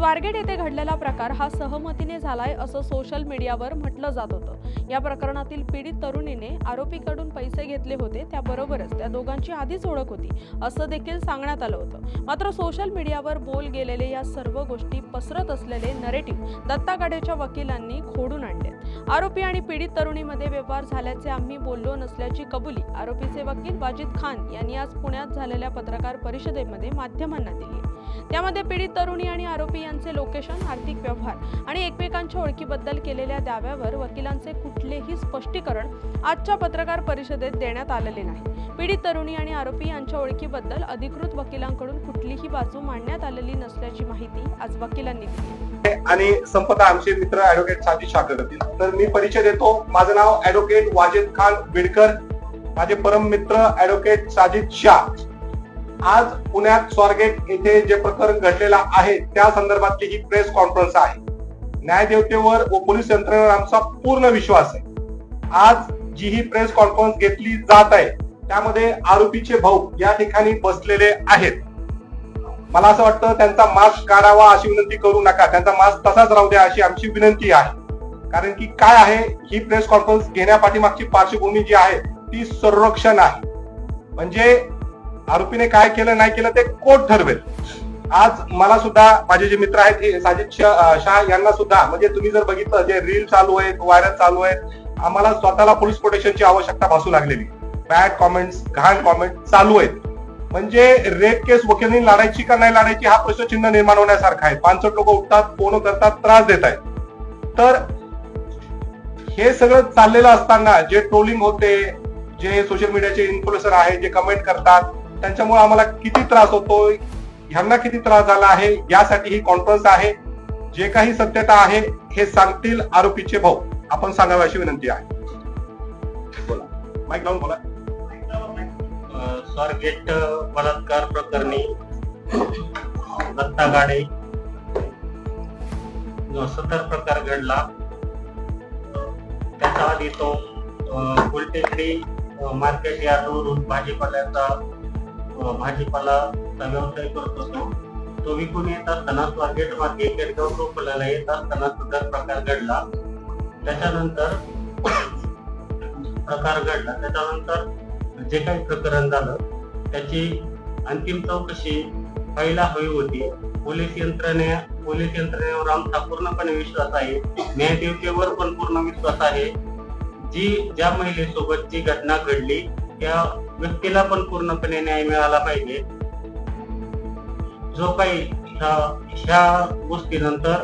स्वारगेट येथे घडलेला प्रकार हा सहमतीने झालाय असं सोशल मीडियावर म्हटलं जात होतं. या प्रकरणातील पीडित तरुणीने आरोपीकडून पैसे घेतले होते त्याबरोबरच त्या दोघांची आधीच ओळख होती असं देखील सांगण्यात आलं होतं. मात्र सोशल मीडियावर बोल गेलेले या सर्व गोष्टी पसरत असलेले नरेटिव्ह दत्ता गाडेच्या वकिलांनी खोडून आणले आरोपी आणि पीडित तरुणीमध्ये व्यवहार झाल्याचे आम्ही बोललो नसल्याची कबुली आरोपीचे वकील वाजिद खान यांनी आज पुण्यात झालेल्या पत्रकार परिषदेमध्ये माध्यमांना दिली आहे. त्यामध्ये पीडित तरुणी आणि आरोपी यांचे लोकेशन आर्थिक व्यवहार आणि एकमेकांच्या ओळखीबद्दल केलेल्या दाव्यावर वकिलांचे कुठलेही स्पष्टीकरण आजच्या पत्रकार परिषदेत देण्यात आलेले नाही. पीडित तरुणी आणि आरोपी यांच्या ओळखीबद्दल अधिकृत वकिलांकडून कुठलीही बाजू मांडण्यात आलेली नसल्याची माहिती आज वकिलांनी दिली. आणि संपदा आमचे मित्र ऍडव्होकेट साजिद शाह तर मी परिचय देतो. माझं नाव ऍडव्होकेट वाजिद खान बिडकर माझे परम मित्र ऍडव्होकेट साजिद शाह. आज पुण्यात स्वारगेट येथे जे प्रकरण घडलेलं आहे त्या संदर्भातली ही प्रेस कॉन्फरन्स आहे. न्यायदेवतेवर व पोलीस यंत्रणेवर आमचा पूर्ण विश्वास आहे. आज जी ही प्रेस कॉन्फरन्स घेतली जात आहे त्यामध्ये आरोपीचे भाऊ या ठिकाणी बसलेले आहेत. मला असं वाटतं त्यांचा मास्क काढावा अशी विनंती करू नका. त्यांचा मास्क तसाच राहू द्या अशी आमची विनंती आहे. कारण की काय आहे ही प्रेस कॉन्फरन्स घेण्यापाठीमागची पार्श्वभूमी जी आहे ती संरक्षण आहे. म्हणजे आरोपीने काय केलं नाही केलं ते कोर्ट ठरवेल? आज मला सुद्धा माझे जे मित्र आहेत हे साजिद शाह यांना सुद्धा म्हणजे तुम्ही जर बघितलं जे रील चालू आहेत व्हायरल चालू आहेत आम्हाला स्वतःला पोलीस प्रोटेक्शनची आवश्यकता भासू लागलेली. बॅड कॉमेंट्स घाण कॉमेंट चालू आहेत. म्हणजे रेप केस वकिलांनी लढायची का नाही लढायची हा प्रश्नचिन्ह निर्माण होण्यासारखा आहे. पानसट लोक उठतात फोन करतात त्रास देत आहेत. तर हे सगळं चाललेलं असताना जे ट्रोलिंग होते जे सोशल मीडियाचे इन्फ्लुएन्सर आहेत जे कमेंट करतात त्यांच्यामुळे आम्हाला किती त्रास होतोय ह्यांना किती त्रास झाला आहे यासाठी ही कॉन्फरन्स आहे. जे काही सत्यता आहे हे सांगतील आरोपीचे भाऊ. आपण सांगावे अशी विनंती आहे. बोला. माईक लावून बोला. स्वारगेट बलात्कार प्रकरणी दत्ता गाडे जो सतर प्रकार घडला त्याच्या आधी तो फुलटेकडी मार्केट यार्डवरून भाजीपाल्याचा भाजीपाला व्यवसाय करत होतो तो विकून येत असताना स्वारगेट मार्गे केडगाव टोपल्याला येत असताना सुद्धा प्रकार घडला. त्याच्यानंतर प्रकार घडला. त्याच्यानंतर जे काही प्रकरण झालं त्याची अंतिम चौकशी व्हायला हवी होती. पोलीस यंत्रणे पोलीस यंत्रणेवर आमचा पूर्णपणे विश्वास आहे. न्यायदेवतेवर पण पूर्ण विश्वास आहे. जी ज्या महिलेसोबत जी घटना घडली त्या व्यक्तीला पण पूर्णपणे न्याय मिळाला पाहिजे. जो काही ह्या गोष्टीनंतर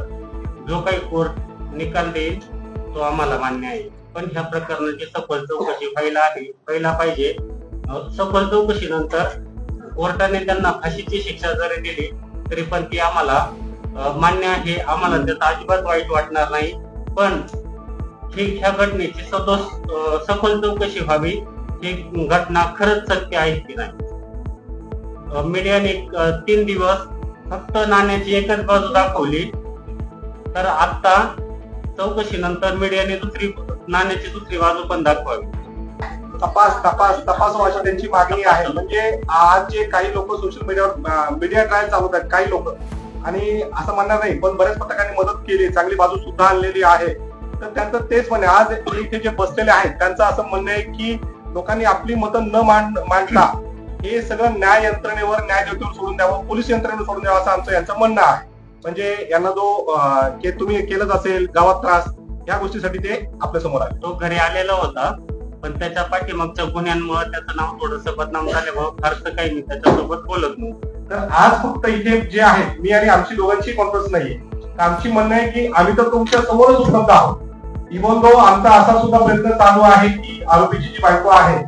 जो काही कोर्ट निकाल देईल तो आम्हाला मान्य आहे. पण ह्या प्रकरणाची सखोल चौकशी व्हायला हवी व्हायला पाहिजे. अं, सखोल चौकशीनंतर कोर्टाने त्यांना फाशीची शिक्षा जरी दिली तरी पण ती आम्हाला मान्य आहे. आम्हाला त्याचा अजिबात वाईट वाटणार नाही. पण ही ह्या घटनेची सदोष सखोल चौकशी व्हावी ही घटना खरंच सत्य आहे की नाही? मीडियाने तीन दिवस फक्त नाण्याची एकच बाजू दाखवली. तर आता चौकशीनंतर मीडियाने दुसरी नाण्याची दुसरी बाजू पण दाखवावी. तपास तपास तपास व्हायची त्यांची मागणी आहे. म्हणजे आज जे काही लोक सोशल मीडियावर मीडिया ट्रायल चालवतात काही लोक. आणि असं म्हणणार नाही पण बऱ्याच पत्रकारांनी मदत केली चांगली बाजू सुद्धा आणलेली आहे. तर त्यांचं तेच म्हणे आज इथे जे बसलेले आहेत त्यांचं असं म्हणणं आहे की लोकांनी आपली मतं न मांड मांडता हे सगळं न्याय यंत्रणेवर न्याय देवतेवर सोडून द्यावं पोलीस यंत्रणेवर सोडून द्यावं असं आमचं यांचं म्हणणं आहे. म्हणजे यांना जो के तुम्ही केलंच असेल गावात त्रास या गोष्टीसाठी ते आपल्यासमोर आहे तो घरी आलेला होता पण त्याच्या पाठीमागच्या गुन्ह्यांमुळे त्याचं नाव थोडस बदनाम झाल्यामुळे फारसं काही मी त्याच्यासोबत बोलत नव्हतो तर आज फक्त इथे जे आहेत मी आणि आमची दोघांची कॉन्फरन्स तर आमची म्हणणं आहे की आम्ही तर तुमच्या समोरच उपलब्ध आहोत. इव्हन दो आमचा असा सुद्धा प्रयत्न चालू आहे की आरोपीची जी बायको आहे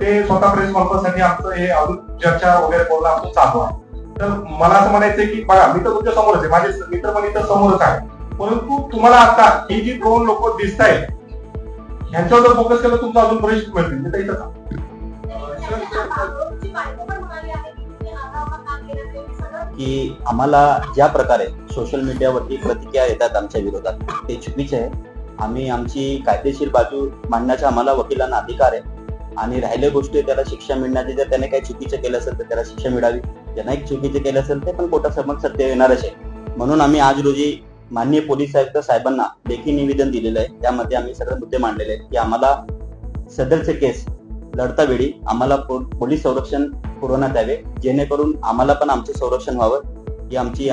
ते स्वतः प्रेस कॉन्फरन्ससाठी आमचं हे अजून चर्चा वगैरे बोलणं आमचं चालू आहे. तर मला असं म्हणायचं की बघा मी तर तुमच्या समोरच आहे. माझे मित्र पण इथं समोरच आहे परंतु तुम्हाला आता ही जी दोन लोक दिसत आहेत ह्यांच्यावर जर फोकस केलं तुमचं अजून बरेच मिळतील. मी तर इथंच की आम्हाला ज्या प्रकारे सोशल मीडियावरती प्रतिक्रिया येतात आमच्या विरोधात ते चुकीचे आहे. आम्ही आमची कायदेशीर बाजू मांडण्याचा आम्हाला वकिलांना अधिकार आहे. आणि राहिल्या गोष्टी त्याला शिक्षा मिळण्याची जर त्याने काही चुकीचं केलं असेल तर त्याला शिक्षा मिळावी. ज्यांना एक चुकीचं केलं असेल ते पण कोर्टासमोर सत्य येणारच आहे. म्हणून आम्ही आज रोजी माननीय पोलीस आयुक्त साहेबांना लेखी निवेदन दिलेलं आहे. त्यामध्ये आम्ही सगळे मुद्दे मांडलेले आहेत की आम्हाला सदरचे केस लढता वेळी आम्हाला पोलीस संरक्षण पुरवण्यात यावे. जेणेकरून आम्हाला पण आमचे संरक्षण व्हावं. ही आमची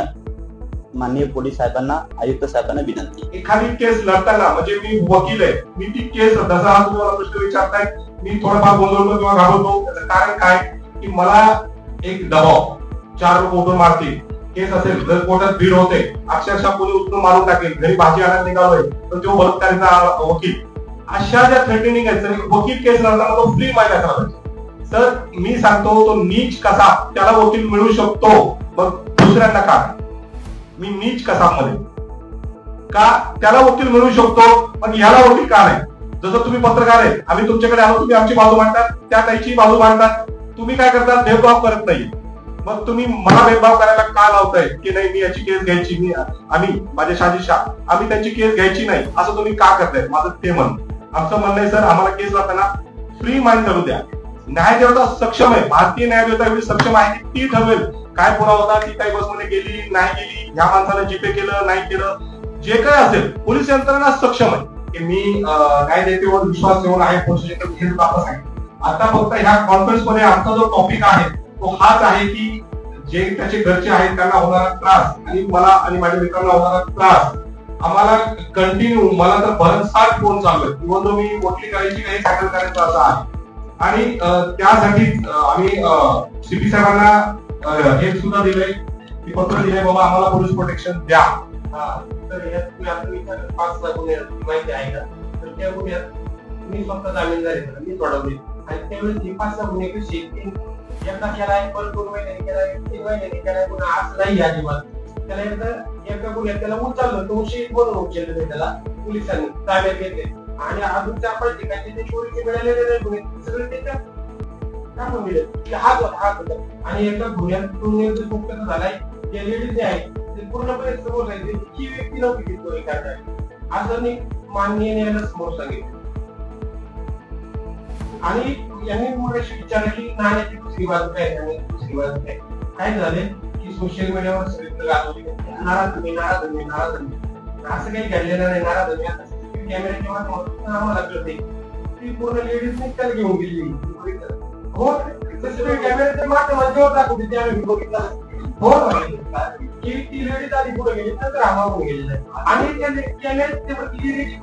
माननीय पोलीस साहेबांना आयुक्त साहेबांना विनंती. एखादी केस लढताना म्हणजे मी वकील आहे मी ती केस जसा हा तुम्हाला प्रश्न विचारताय मी थोडाफार गोंधळतो किंवा घाबरतो त्याचं कारण काय? की मला एक दबाव चार लोक उठून मारतील केस असेल जर कोर्टात भीड होते अक्षरशः कोणी उठून मारून टाकेल घरी भाजी आणायला निघालोय तर तो बलात्कारीचा वकील. अशा ज्या थ्रेटनिंग आहेत तर वकील केस लढताना तो फ्री माइंड असायला सर मी सांगतो तो नीच कसा त्याला वकील मिळू शकतो मग दुसऱ्यांना का? मी नीच कसामध्ये का त्याला वकील मिळू शकतो पण याला वकील का नाही? जसं तुम्ही पत्रकार आहे आम्ही तुमच्याकडे आलो तुम्ही आमची बाजू मांडतात त्या त्याची बाजू मांडतात. तुम्ही काय करतात भेदभाव करत नाही. मग तुम्ही मला भेदभाव करायला का लावताय? की नाही मी याची केस घ्यायची मी आम्ही माझ्या शाजी शाह आम्ही त्यांची केस घ्यायची नाही असं तुम्ही का करताय? माझं ते म्हण आमचं म्हणणं आहे सर आम्हाला केस जाताना फ्री माइंड करू द्या. न्याय देवता सक्षम आहे. भारतीय न्यायदेवता एवढी सक्षम आहे की ती ठरवेल. काय पुरावा होता ती काही बसमध्ये गेली नाही गेली ह्या माणसानं जीपे केलं नाही केलं जे काय असेल पोलीस यंत्रणा सक्षम आहे. की मी अं, विश्वास ठेवून आहे पोलीस हे वापस आहे आता फक्त ह्या कॉन्फरन्समध्ये आमचा जो टॉपिक आहे तो हाच आहे की जे त्याचे घरचे आहेत त्यांना होणारा त्रास आणि मला आणि माझ्या मित्रांना होणारा त्रास आम्हाला कंटिन्यू मला तर भरमसाठ फोन चालू आहे इव्हन जो मी वकील करायची काही हँडल करायचं असं आहे. आणि त्यासाठी अं, आम्ही सीपी साहेबांना अं, हे सुद्धा दिलंय. की पत्र दिलंय बाबा आम्हाला पोलीस प्रोटेक्शन द्या. तर यात तुम्ही आता विचारलं पाच लाख गुन्हे माहिती आहे का तर त्या गुन्ह्यात मी स्वतः जामीनदारी झाला मी सोडवले. आणि त्यावेळेस हे पाच लाख गुन्हे कसे आहेत एकदा केलाय पण दोन महिन्याने केलाय तीन महिन्याने केलाय पुन्हा आज नाही अजिबात. त्याला एकदा एका गुन्ह्यात त्याला उचललं तो शहीद बनवून उचललं त्याला पोलिसांनी ताब्यात घेतले. आणि अजून चार पाच ठिकाणी ते चोरीचे मिळालेले नाही गुन्हे. सगळे त्याच्या टाकून दिले की हाच होता हाच होता आणि एका भुयांतून खूप कसं झालाय जे लेडीज जे आहे ते पूर्णपणे समोर जायचे ही व्यक्ती नव्हती ती चोरी करणार असं मी माननीय न्यायालयाला समोर सांगितलं. आणि यांनी मुलाशी विचारलं की नाण्याची दुसरी बाजू काय आहे? आणि दुसरी बाजू काय काय झाले की सोशल मीडियावर सगळीकडे गाजवली नाराज तुम्ही नाराज तुम्ही नाराज तुम्ही असं काही घडलेलं नाही. नाराज तुम्ही आता CCTV कॅमेऱ्याच्या माध्यमातून आम्हाला कळते ती पूर्ण लेडीज निकाल घेऊन गेली ते ती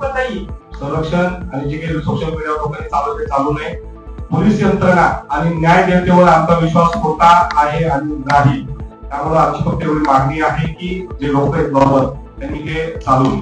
नाही संरक्षण आणि जे काही सोशल मीडियावर लोकांनी चालू ते चालू नये पोलीस यंत्रणा आणि न्याय देवतेवर आमचा विश्वास होता आहे आणि राहील त्यामुळे आमची फक्त एवढी मागणी आहे की जे लोक आहेत बरोबर त्यांनी हे चालू